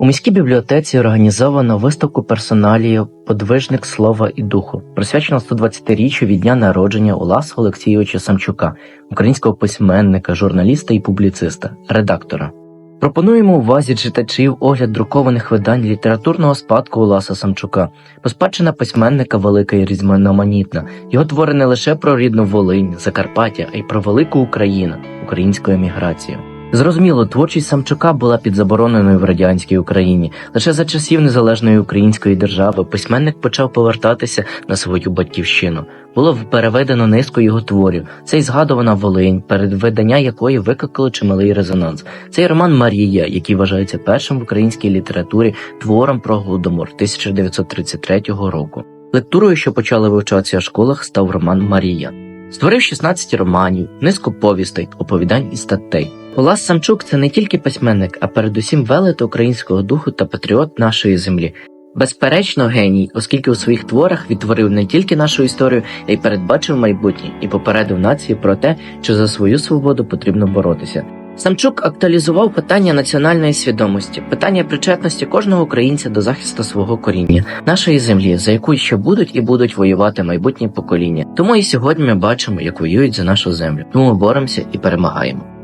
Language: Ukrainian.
У міській бібліотеці організовано виставку персоналії Подвижник слова і духу, присвячено 120-річчю від дня народження Уласа Олексійовича Самчука, українського письменника, журналіста і публіциста, редактора. Пропонуємо увазі читачів огляд друкованих видань літературного спадку Уласа Самчука, бо спадщина письменника велика і різноманітна. Його твори не лише про рідну Волинь, Закарпаття, а й про велику Україну, українську еміграцію. Зрозуміло, творчість Самчука була під забороненою в радянській Україні. Лише за часів незалежної української держави письменник почав повертатися на свою батьківщину. Було переведено низку його творів. Це й згадувана Волинь, передвидання якої викликало чималий резонанс. Цей роман Марія, який вважається першим в українській літературі твором про голодомор 1933 року. Лекторою, що почали вивчатися в школах, став роман Марія. Створив 16 романів, низку повістей, оповідань і статей. Улас Самчук це не тільки письменник, а передусім велет українського духу та патріот нашої землі. Безперечно, геній, оскільки у своїх творах відтворив не тільки нашу історію, а й передбачив майбутнє і попередив нації про те, що за свою свободу потрібно боротися. Самчук актуалізував питання національної свідомості, питання причетності кожного українця до захисту свого коріння, нашої землі, за яку ще будуть і будуть воювати майбутні покоління. Тому і сьогодні ми бачимо, як воюють за нашу землю. Тому боремося і перемагаємо.